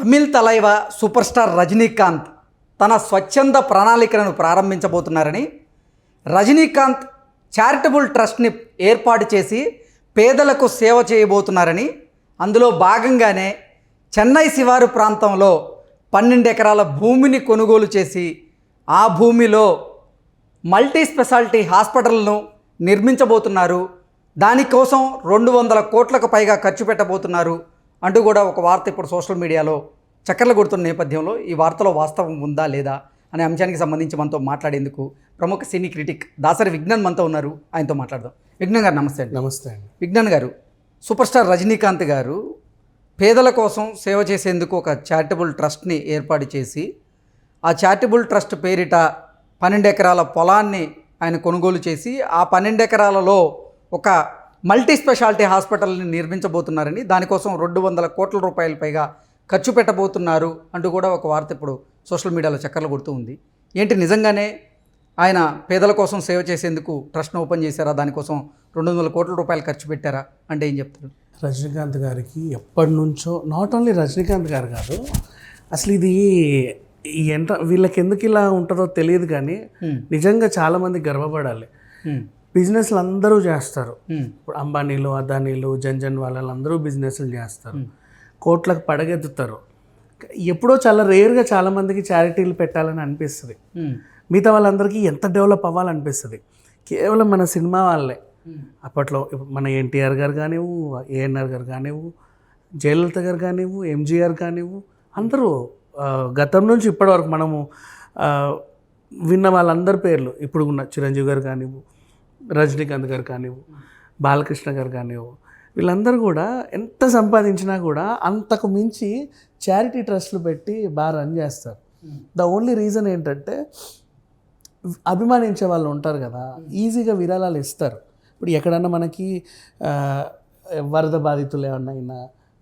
Tamil Thalaiva super star Rajinikanth తన స్వచ్ఛంద ప్రణాళికలను ప్రారంభించబోతున్నారని రజనీకాంత్ చారిటబుల్ ట్రస్ట్ని ఏర్పాటు చేసి పేదలకు సేవ చేయబోతున్నారని అందులో భాగంగానే చెన్నై శివారు ప్రాంతంలో పన్నెండు ఎకరాల భూమిని కొనుగోలు చేసి ఆ భూమిలో మల్టీ స్పెషాలిటీ హాస్పిటల్ను నిర్మించబోతున్నారు. దానికోసం రెండు వందల కోట్లకు పైగా ఖర్చు పెట్టబోతున్నారు అంటూ కూడా ఒక వార్త ఇప్పుడు సోషల్ మీడియాలో చక్కర్లు కొడుతున్న నేపథ్యంలో ఈ వార్తలో వాస్తవం ఉందా లేదా అనే అంశానికి సంబంధించి మనతో మాట్లాడేందుకు ప్రముఖ సినీ క్రిటిక్ దాసరి విజ్ఞాన్ మనతో ఉన్నారు. ఆయనతో మాట్లాడదాం. విజ్ఞాన్ గారు నమస్తే అండి. నమస్తే అండి. విజ్ఞాన్ గారు సూపర్ స్టార్ రజనీకాంత్ గారు పేదల కోసం సేవ చేసేందుకు ఒక చారిటబుల్ ట్రస్ట్ని ఏర్పాటు చేసి ఆ చారిటబుల్ ట్రస్ట్ పేరిట పన్నెండు ఎకరాల పొలాన్ని ఆయన కొనుగోలు చేసి ఆ పన్నెండు ఎకరాలలో ఒక మల్టీ స్పెషాలిటీ హాస్పిటల్ని నిర్మించబోతున్నారని దానికోసం రెండు వందల కోట్ల రూపాయల పైగా ఖర్చు పెట్టబోతున్నారు అంటూ కూడా ఒక వార్త ఇప్పుడు సోషల్ మీడియాలో చక్కర్లు కొడుతూ ఉంది. ఏంటి నిజంగానే ఆయన పేదల కోసం సేవ చేసేందుకు ట్రస్ట్ను ఓపెన్ చేశారా? దానికోసం రెండు వందల కోట్ల రూపాయలు ఖర్చు పెట్టారా? అంటే ఏం చెప్తారు? రజనీకాంత్ గారికి ఎప్పటి నుంచో నాట్ ఓన్లీ రజనీకాంత్ గారు కాదు అసలు ఇది ఎంత వీళ్ళకి ఎందుకు ఇలా ఉంటుందో తెలియదు కానీ నిజంగా చాలామంది గర్వపడాలి. బిజినెస్లు అందరూ చేస్తారు. ఇప్పుడు అంబానీలు అదానీలు జన్జన్ వాళ్ళు అందరూ బిజినెస్లు చేస్తారు. కోట్లకు పడగెత్తుతారు. ఎప్పుడో చాలా రేర్గా చాలామందికి చారిటీలు పెట్టాలని అనిపిస్తుంది. మిగతా వాళ్ళందరికీ ఎంత డెవలప్ అవ్వాలనిపిస్తుంది? కేవలం మన సినిమా వాళ్ళే. అప్పట్లో మన ఎన్టీఆర్ గారు కానివ్వు ఏఎన్ఆర్ గారు కానివ్వు జయలలిత గారు కానివ్వు ఎంజీఆర్ కానివ్వు అందరూ గతం నుంచి ఇప్పటివరకు మనము విన్న వాళ్ళందరి పేర్లు ఇప్పుడు ఉన్న చిరంజీవి గారు కానివ్వు రజనీకాంత్ గారు కానివ్వు బాలకృష్ణ గారు కానివ్వు వీళ్ళందరూ కూడా ఎంత సంపాదించినా కూడా అంతకు మించి చారిటీ ట్రస్ట్లు పెట్టి బాగా రన్ చేస్తారు. ద ఓన్లీ రీజన్ ఏంటంటే అభిమానించే వాళ్ళు ఉంటారు కదా ఈజీగా విరాళాలు ఇస్తారు. ఇప్పుడు ఎక్కడన్నా మనకి వరద బాధితులు ఏమన్నా అయినా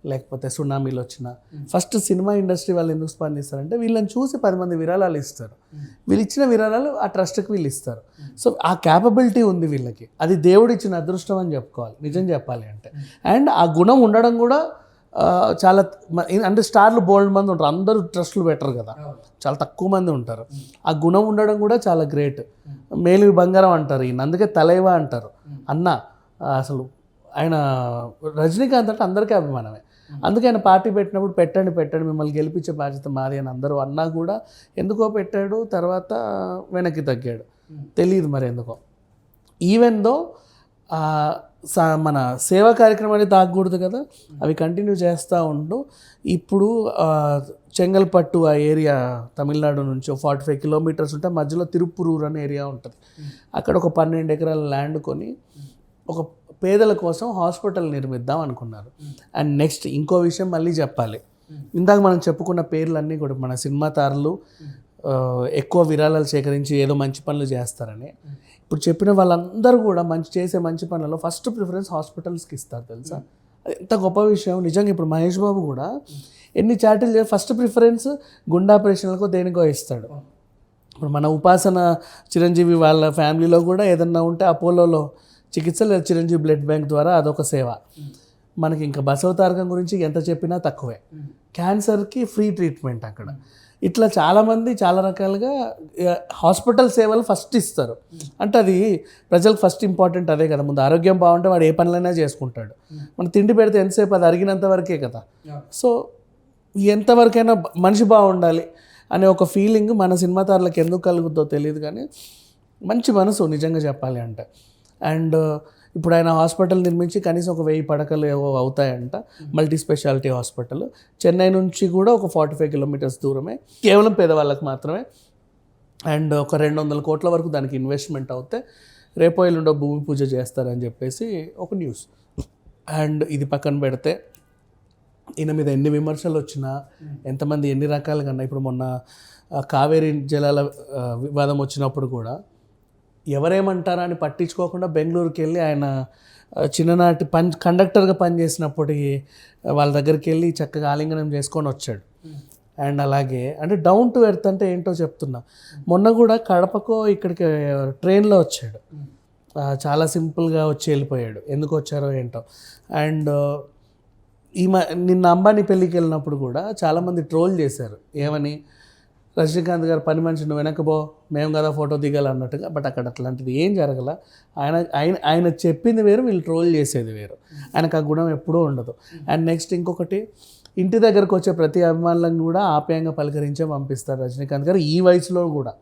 లేకపోతే సునామీలు వచ్చినా. ఫస్ట్ సినిమా ఇండస్ట్రీ వాళ్ళు ఎందుకు స్పందిస్తారంటే వీళ్ళని చూసి పది మంది విరాళాలు ఇస్తారు. వీళ్ళు ఇచ్చిన విరాళాలు ఆ ట్రస్ట్కి వీళ్ళు ఇస్తారు. సో ఆ క్యాపబిలిటీ ఉంది వీళ్ళకి. అది దేవుడు ఇచ్చిన అదృష్టం అని చెప్పుకోవాలి. నిజం చెప్పాలి అంటే. అండ్ ఆ గుణం ఉండడం కూడా చాలా అంటే స్టార్లు బోల్డ్ మంది ఉంటారు. అందరూ ట్రస్ట్లు పెట్టరు కదా. చాలా తక్కువ మంది ఉంటారు. ఆ గుణం ఉండడం కూడా చాలా గ్రేట్. మేలు బంగారం అంటారు ఈయన. అందుకే తలైవా అంటారు. అన్న అసలు ఆయన రజనీకాంత్ అంటే అందరికీ అభిమానమే. అందుకే ఆయన పార్టీ పెట్టినప్పుడు పెట్టండి పెట్టండి మిమ్మల్ని గెలిపించే బాధ్యత మాది అని అందరూ అన్నా కూడా ఎందుకో పెట్టాడు తర్వాత వెనక్కి తగ్గాడు. తెలియదు మరి ఎందుకో. ఈవెన్ దో మన సేవా కార్యక్రమాన్ని తాగకూడదు కదా. అవి కంటిన్యూ చేస్తూ ఉంటూ ఇప్పుడు చెంగల్పట్టు ఆ ఏరియా తమిళనాడు నుంచి ఫార్టీ ఫైవ్ కిలోమీటర్స్ ఉంటే మధ్యలో తిరుపురూర్ అనే ఏరియా ఉంటుంది. అక్కడ ఒక పన్నెండు ఎకరాల ల్యాండ్ కొని ఒక పేదల కోసం హాస్పిటల్ నిర్మిద్దాం అనుకున్నారు. అండ్ నెక్స్ట్ ఇంకో విషయం మళ్ళీ చెప్పాలి. ఇందాక మనం చెప్పుకున్న పేర్లన్నీ కూడా మన సినిమా తారలు ఎక్కువ విరాళాలు సేకరించి ఏదో మంచి పనులు చేస్తారని. ఇప్పుడు చెప్పిన వాళ్ళందరూ కూడా మంచి చేసే మంచి పనులలో ఫస్ట్ ప్రిఫరెన్స్ హాస్పిటల్స్కి ఇస్తారు తెలుసా? ఎంత గొప్ప విషయం. నిజంగా ఇప్పుడు మహేష్ బాబు కూడా ఎన్ని చాటిల్ ఫస్ట్ ప్రిఫరెన్స్ గుండె ఆపరేషన్లకు దేనికో ఇస్తాడు. ఇప్పుడు మన ఉపాసన చిరంజీవి వాళ్ళ ఫ్యామిలీలో కూడా ఏదన్నా ఉంటే అపోలోలో చికిత్స లేదా చిరంజీవి బ్లడ్ బ్యాంక్ ద్వారా అదొక సేవ. మనకి ఇంకా బసవతారకం గురించి ఎంత చెప్పినా తక్కువే. క్యాన్సర్కి ఫ్రీ ట్రీట్మెంట్ అక్కడ. ఇట్లా చాలామంది చాలా రకాలుగా హాస్పిటల్ సేవలు ఫస్ట్ ఇస్తారు. అంటే అది ప్రజలకు ఫస్ట్ ఇంపార్టెంట్ అదే కదా. ముందు ఆరోగ్యం బాగుంటే వాడు ఏ పనులైనా చేసుకుంటాడు. మనం తిండి పెడితే ఎంతసేపు అది అరిగినంత వరకే కదా. సో ఎంతవరకైనా మనిషి బాగుండాలి అనే ఒక ఫీలింగ్ మన సినిమా తారలకు ఎందుకు కలుగుతుందో తెలియదు కానీ మంచి మనసు నిజంగా చెప్పాలి అంటే. అండ్ ఇప్పుడు ఆయన హాస్పిటల్ నిర్మించి కనీసం ఒక వెయ్యి పడకలు ఏవో అవుతాయంట మల్టీ స్పెషాలిటీ హాస్పిటల్. చెన్నై నుంచి కూడా ఒక ఫార్టీ ఫైవ్ కిలోమీటర్స్ దూరమే. కేవలం పేదవాళ్ళకి మాత్రమే. అండ్ ఒక రెండు వందల కోట్ల వరకు దానికి ఇన్వెస్ట్మెంట్ అవుతే రేపో ఎల్లుండో భూమి పూజ చేస్తారని చెప్పేసి ఒక న్యూస్ అండ్ ఇది పక్కన పెడితే ఈయన మీద ఎన్ని విమర్శలు వచ్చినా ఎంతమంది ఎన్ని రకాలుగా ఇప్పుడు మొన్న కావేరీ జలాల వివాదం వచ్చినప్పుడు కూడా ఎవరేమంటారా అని పట్టించుకోకుండా బెంగళూరుకి వెళ్ళి ఆయన చిన్ననాటి పని కండక్టర్గా పనిచేసినప్పుడు వాళ్ళ దగ్గరికి వెళ్ళి చక్కగా ఆలింగనం చేసుకొని వచ్చాడు. అండ్ అలాగే అంటే డౌన్ టు ఎర్త్ అంటే ఏంటో చెప్తున్నా. మొన్న కూడా కడపకో ఇక్కడికి ట్రైన్లో వచ్చాడు. చాలా సింపుల్గా వచ్చి వెళ్ళిపోయాడు. ఎందుకు వచ్చారో ఏంటో. అండ్ ఈ మ నిన్న అంబానీ పెళ్ళికి వెళ్ళినప్పుడు కూడా చాలామంది ట్రోల్ చేశారు. ఏమని? రజనీకాంత్ గారు పని మనిషి నువ్వు వెనకపో మేము కదా ఫోటో దిగాలన్నట్టుగా బట్ అక్కడ అట్లాంటిది ఏం జరగల. ఆయన ఆయన ఆయన చెప్పింది వేరు వీళ్ళు ట్రోల్ చేసేది వేరు. ఆయనకు ఆ గుణం ఎప్పుడూ ఉండదు. అండ్ నెక్స్ట్ ఇంకొకటి ఇంటి దగ్గరకు వచ్చే ప్రతి అభిమానులను కూడా ఆప్యాయంగా పలకరించే పంపిస్తారు రజనీకాంత్ గారు ఈ వయసులో కూడా.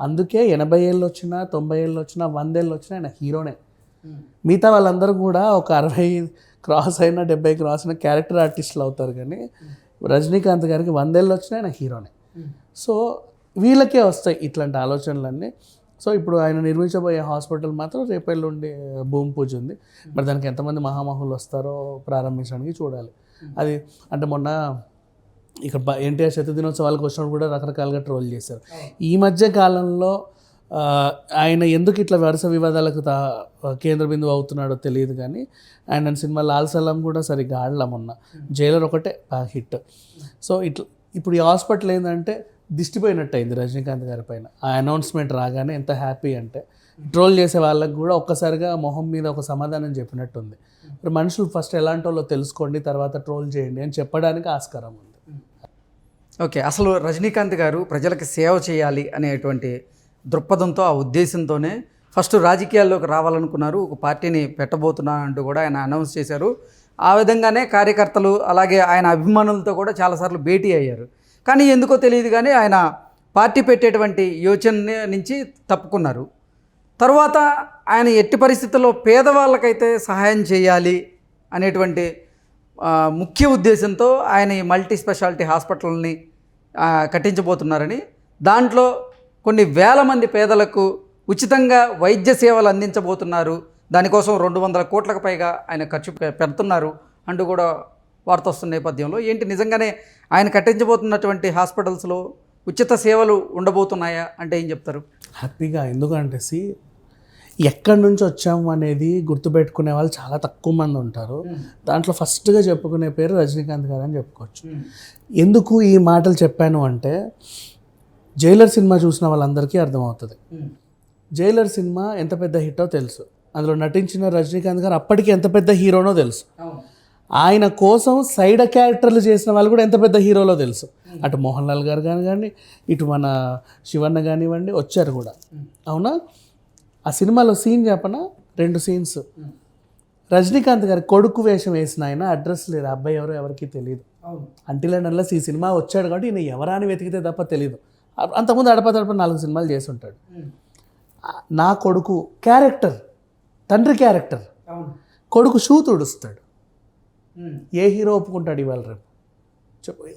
అందుకే ఎనభై ఏళ్ళు వచ్చినా తొంభై ఏళ్ళు వచ్చినా వందేళ్ళు వచ్చినా ఆయన హీరోనే. మిగతా వాళ్ళందరూ కూడా ఒక అరవై క్రాస్ అయినా డెబ్బై క్రాస్ అయినా క్యారెక్టర్ ఆర్టిస్టులు అవుతారు కానీ రజనీకాంత్ గారికి వందేళ్ళు వచ్చినా ఆయన హీరోనే. సో వీళ్ళకే వస్తాయి ఇట్లాంటి ఆలోచనలన్నీ. సో ఇప్పుడు ఆయన నిర్మించబోయే హాస్పిటల్ మాత్రం రేపెల్లుండి భూమి పూజ ఉంది. మరి దానికి ఎంతమంది మహామహులు వస్తారో ప్రారంభించడానికి చూడాలి. అది అంటే మొన్న ఇక్కడ ఎన్టీఆర్ శత దినోత్సవాలకు వచ్చినప్పుడు కూడా రకరకాలుగా ట్రోల్ చేశారు. ఈ మధ్య కాలంలో ఆయన ఎందుకు ఇట్లా వరుస వివాదాలకు తా కేంద్ర బిందువు అవుతున్నాడో తెలియదు కానీ ఆయన సినిమా లాల్ సలాం కూడా సరిగ్గా ఆడలా మొన్న. జైలర్ ఒకటే హిట్. సో ఇట్లా ఇప్పుడు ఈ హాస్పిటల్ ఏంటంటే దిష్టిపోయినట్టు అయింది రజనీకాంత్ గారి పైన. ఆ అనౌన్స్మెంట్ రాగానే ఎంత హ్యాపీ అంటే ట్రోల్ చేసే వాళ్ళకి కూడా ఒక్కసారిగా మొహం మీద ఒక సమాధానం చెప్పినట్టుంది. మరి మనుషులు ఫస్ట్ ఎలాంటి వాళ్ళో తెలుసుకోండి తర్వాత ట్రోల్ చేయండి అని చెప్పడానికి ఆస్కారం ఉంది. ఓకే అసలు రజనీకాంత్ గారు ప్రజలకు సేవ చేయాలి అనేటువంటి దృక్పథంతో ఆ ఉద్దేశంతోనే ఫస్ట్ రాజకీయాల్లోకి రావాలనుకున్నారు. ఒక పార్టీని పెట్టబోతున్నాను అంటూ కూడా ఆయన అనౌన్స్ చేశారు. ఆ విధంగానే కార్యకర్తలు అలాగే ఆయన అభిమానులతో కూడా చాలాసార్లు భేటీ అయ్యారు. కానీ ఎందుకో తెలియదు కానీ ఆయన పార్టీ పెట్టేటువంటి యోచన నుంచి తప్పుకున్నారు. తర్వాత ఆయన ఎట్టి పరిస్థితుల్లో పేదవాళ్ళకైతే సహాయం చేయాలి అనేటువంటి ముఖ్య ఉద్దేశంతో ఆయన ఈ మల్టీ స్పెషాలిటీ హాస్పిటల్ని కట్టించబోతున్నారని దాంట్లో కొన్ని వేల మంది పేదలకు ఉచితంగా వైద్య సేవలు అందించబోతున్నారు. దానికోసం రెండు వందల కోట్లకు పైగా ఆయన ఖర్చు పెడుతున్నారు. అంటూ కూడా వార్త వస్తున్న నేపథ్యంలో ఏంటి నిజంగానే ఆయన కట్టించబోతున్నటువంటి హాస్పిటల్స్లో ఉచిత సేవలు ఉండబోతున్నాయా అంటే ఏం చెప్తారు? హ్యాపీగా ఎందుకంటే సి ఎక్కడి నుంచి వచ్చాము అనేది గుర్తుపెట్టుకునే వాళ్ళు చాలా తక్కువ మంది ఉంటారు. దాంట్లో ఫస్ట్గా చెప్పుకునే పేరు రజనీకాంత్ గారు అని చెప్పుకోవచ్చు. ఎందుకు ఈ మాటలు చెప్పాను అంటే జైలర్ సినిమా చూసిన వాళ్ళందరికీ అర్థమవుతుంది. జైలర్ సినిమా ఎంత పెద్ద హిట్టో తెలుసు. అందులో నటించిన రజనీకాంత్ గారు అప్పటికి ఎంత పెద్ద హీరోనో తెలుసు. ఆయన కోసం సైడ్ క్యారెక్టర్లు చేసిన వాళ్ళు కూడా ఎంత పెద్ద హీరోలో తెలుసు. అటు మోహన్ లాల్ గారు కానివ్వండి ఇటు మన శివన్న కానివ్వండి వచ్చారు కూడా. అవునా? ఆ సినిమాలో సీన్ చెప్పన? రెండు సీన్స్ రజనీకాంత్ గారి కొడుకు వేషం వేసిన ఆయన అడ్రస్ లేదు అబ్బాయి ఎవరో ఎవరికి తెలియదు అంటిల్ అండ్ అన్లెస్ ఈ సినిమా వచ్చాడు కాబట్టి ఈయన ఎవరా అని వెతికితే తప్ప తెలియదు అంతకుముందు అడప తడప నాలుగు సినిమాలు చేసి ఉంటాడు. నా కొడుకు క్యారెక్టర్ తండ్రి క్యారెక్టర్. కొడుకు షూ తుడుస్తాడు ఏ హీరో ఒప్పుకుంటాడు ఇవాళ రేపు?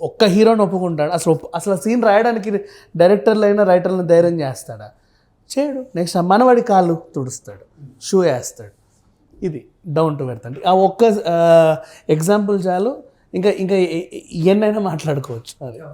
ఒక్క హీరోని ఒప్పుకుంటాడు. అసలు ఒప్పు- అసలు సీన్ రాయడానికి డైరెక్టర్లైనా రైటర్లను ధైర్యం చేస్తాడా? చేయడు. నెక్స్ట్ మనవాడి కాళ్ళు తుడుస్తాడు. షూ వేస్తాడు. ఇది డౌన్ టు ఎర్త్ ఆ ఒక్క ఎగ్జాంపుల్ చాలు. ఇంకా ఇంకా ఎన్నైనా మాట్లాడుకోవచ్చు. అది.